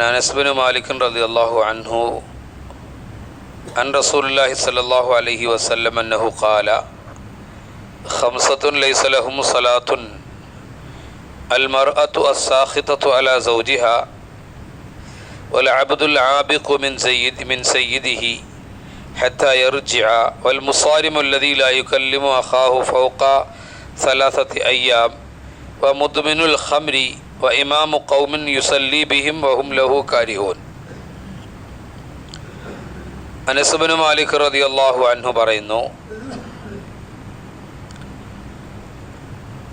أنس بن مالك رضي الله عنه عن رسول الله صلى الله عليه وسلم أنه قال خمسة ليس لهم صلاة. المرأة الساخطة على زوجها والعبد العابق من سيد من سيده حتى يرجع والمصارم الذي لا يكلم أخاه فوق ثلاثة أيام ومدمن الخمر വ ഇമാമു ലഹു മാലിക് അള്ളാഹു അൻഹു പറയുന്നു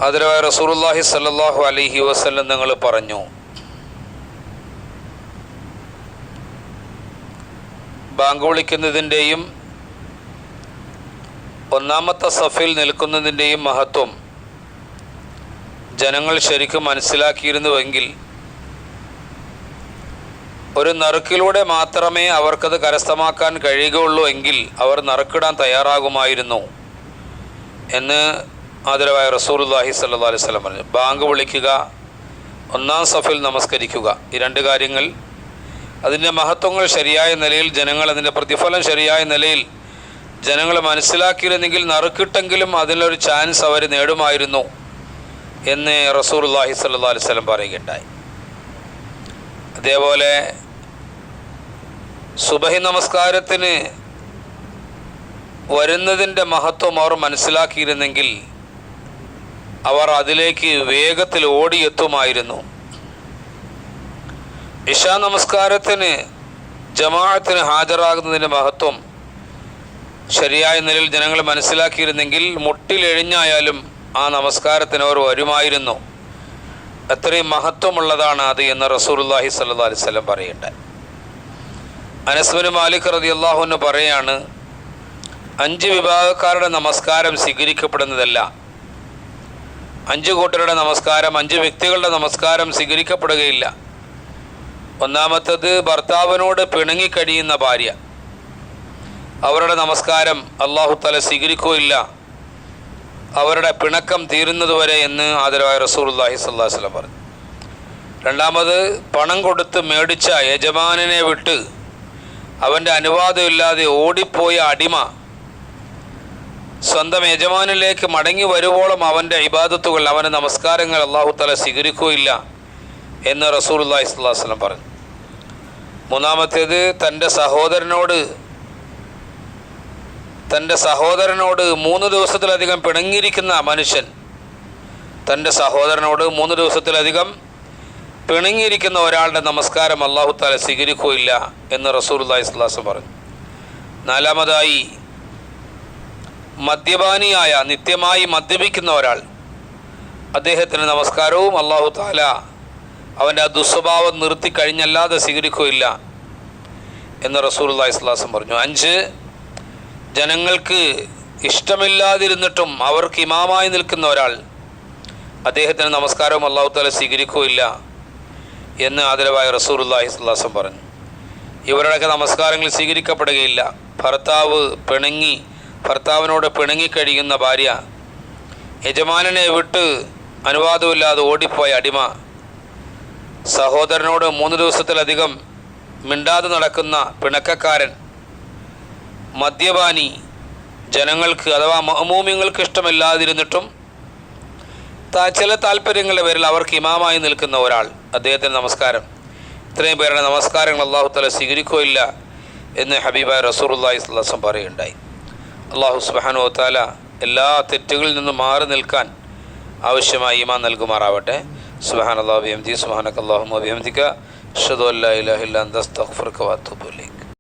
അതിലവായ റസൂർല്ലാഹി സല്ലാഹു അലഹി നിങ്ങൾ പറഞ്ഞു ബാങ്ക് വിളിക്കുന്നതിന്റെയും ഒന്നാമത്തെ സഫിൽ നിൽക്കുന്നതിന്റെയും മഹത്വം ജനങ്ങൾ ശരിക്കും മനസ്സിലാക്കിയിരുന്നുവെങ്കിൽ ഒരു നറുക്കിലൂടെ മാത്രമേ അവർക്കത് കരസ്ഥമാക്കാൻ കഴിയുകയുള്ളൂ എങ്കിൽ അവർ നറുക്കിടാൻ തയ്യാറാകുമായിരുന്നു എന്ന് ആദരവായ റസൂൽല്ലാഹി സല്ലാ അലൈഹി സ്വലം പറഞ്ഞു. ബാങ്ക് വിളിക്കുക ഒന്നാം സഫിൽ നമസ്കരിക്കുക. ഈ രണ്ട് കാര്യങ്ങൾ അതിന്റെ മഹത്വങ്ങൾ ശരിയായ നിലയിൽ ജനങ്ങൾ അതിന്റെ പ്രതിഫലം ശരിയായ നിലയിൽ ജനങ്ങൾ മനസ്സിലാക്കിയിരുന്നെങ്കിൽ നറുക്കിട്ടെങ്കിലും അതിനൊരു ചാൻസ് അവർ നേടുമായിരുന്നു. എന്ന് റസൂർല്ലാഹി സല്ലാ അലൈഹി സ്വലം പറയുകയുണ്ടായി. അതേപോലെ സുബഹി നമസ്കാരത്തിന് വരുന്നതിന്റെ മഹത്വം അവർ മനസ്സിലാക്കിയിരുന്നെങ്കിൽ അവർ അതിലേക്ക് വേഗത്തിൽ ഓടിയെത്തുമായിരുന്നു. ഇഷാ നമസ്കാരത്തിന് ജമാഅത്തിന് ഹാജരാകുന്നതിന്റെ മഹത്വം ശരിയായ നിലയിൽ ജനങ്ങൾ മനസ്സിലാക്കിയിരുന്നെങ്കിൽ മുട്ടിലെഴിഞ്ഞായാലും ആ നമസ്കാരത്തിന് അവർ വരുമായിരുന്നു. അത്രയും മഹത്വമുള്ളതാണ് അത് എന്ന് റസൂർല്ലാഹി സല്ലാ അലിസ്ലം പറയട്ടെ. അനസ്മിന് മാലിക് റതി അള്ളാഹുന്ന് പറയാണ് അഞ്ച് വിഭാഗക്കാരുടെ നമസ്കാരം സ്വീകരിക്കപ്പെടുന്നതല്ല. അഞ്ച് കൂട്ടരുടെ നമസ്കാരം അഞ്ച് വ്യക്തികളുടെ നമസ്കാരം സ്വീകരിക്കപ്പെടുകയില്ല. ഒന്നാമത്തത് ഭർത്താവിനോട് പിണങ്ങിക്കഴിയുന്ന ഭാര്യ. അവരുടെ നമസ്കാരം അള്ളാഹു തല സ്വീകരിക്കുകയില്ല. അവരുടെ പിണക്കം തീരുന്നതുവരെ എന്ന് ആദരവായ റസൂർല്ലാഹി സ്വല്ലാ വസ്ലം പറഞ്ഞു. രണ്ടാമത് പണം കൊടുത്ത് മേടിച്ച യജമാനനെ വിട്ട് അവന്റെ അനുവാദമില്ലാതെ ഓടിപ്പോയ അടിമ സ്വന്തം യജമാനിലേക്ക് മടങ്ങി വരുവോളം അവന്റെ ഇബാദത്തുകൾ അവന്റെ നമസ്കാരങ്ങൾ അള്ളാഹു തല സ്വീകരിക്കുകയില്ല എന്ന് റസൂൽല്ലാഹി സ്വല്ലാ വസ്ലം പറഞ്ഞു. മൂന്നാമത്തേത് തന്റെ സഹോദരനോട് തന്റെ സഹോദരനോട് മൂന്ന് ദിവസത്തിലധികം പിണങ്ങിയിരിക്കുന്ന മനുഷ്യൻ തന്റെ സഹോദരനോട് മൂന്ന് ദിവസത്തിലധികം പിണങ്ങിയിരിക്കുന്ന ഒരാളുടെ നമസ്കാരം അള്ളാഹു താല സ്വീകരിക്കുകയില്ല എന്ന് റസൂർ അള്ളാഹി സ്വലാസ് പറഞ്ഞു. നാലാമതായി മദ്യപാനിയായ നിത്യമായി മദ്യപിക്കുന്ന ഒരാൾ. അദ്ദേഹത്തിന്റെ നമസ്കാരവും അള്ളാഹു താല അവന്റെ ആ ദുസ്വഭാവം നിർത്തി കഴിഞ്ഞല്ലാതെ സ്വീകരിക്കുകയില്ല എന്ന് റസൂർ അള്ളാഹി സ്വലാസം പറഞ്ഞു. അഞ്ച് ജനങ്ങൾക്ക് ഇഷ്ടമില്ലാതിരുന്നിട്ടും അവർക്ക് ഇമാമായി നിൽക്കുന്ന ഒരാൾ അദ്ദേഹത്തിന് നമസ്കാരവും അള്ളാഹു താല സ്വീകരിക്കുകയില്ല എന്ന് ആദരവായ റസൂർല്ലാഹി സുല്ലാസം പറഞ്ഞു. ഇവരുടെയൊക്കെ നമസ്കാരങ്ങൾ സ്വീകരിക്കപ്പെടുകയില്ല. ഭർത്താവ് പിണങ്ങി ഭർത്താവിനോട് പിണങ്ങിക്കഴിയുന്ന ഭാര്യ യജമാനനെ വിട്ട് അനുവാദമില്ലാതെ ഓടിപ്പോയ അടിമ സഹോദരനോട് മൂന്ന് ദിവസത്തിലധികം മിണ്ടാതെ നടക്കുന്ന പിണക്കക്കാരൻ മദ്യപാനി ജനങ്ങൾക്ക് അഥവാ മഹമൂമ്യങ്ങൾക്ക് ഇഷ്ടമില്ലാതിരുന്നിട്ടും ചില താല്പര്യങ്ങളുടെ പേരിൽ അവർക്ക് ഇമാമായി നിൽക്കുന്ന ഒരാൾ അദ്ദേഹത്തിന് നമസ്കാരം. ഇത്രയും പേരുടെ നമസ്കാരങ്ങൾ അള്ളാഹു തല സ്വീകരിക്കുകയില്ല എന്ന് ഹബീബായ റസൂറുല്ലാഹി സ്വലം പറയുകയുണ്ടായി. അള്ളാഹു സുബാനു താല എല്ലാ തെറ്റുകളിൽ നിന്നും മാറി നിൽക്കാൻ ആവശ്യമായി ഇമാൻ നൽകുമാറാവട്ടെ. സുബാൻ അള്ളാഹു അഭിയംതി സുബാനക്ക് അള്ളാഹു അഭിയംതിക്ക ഷദു അല്ലാ ഇലാഹില്ല അന്തസ്തഫർക്ക് വാത്തുബുലി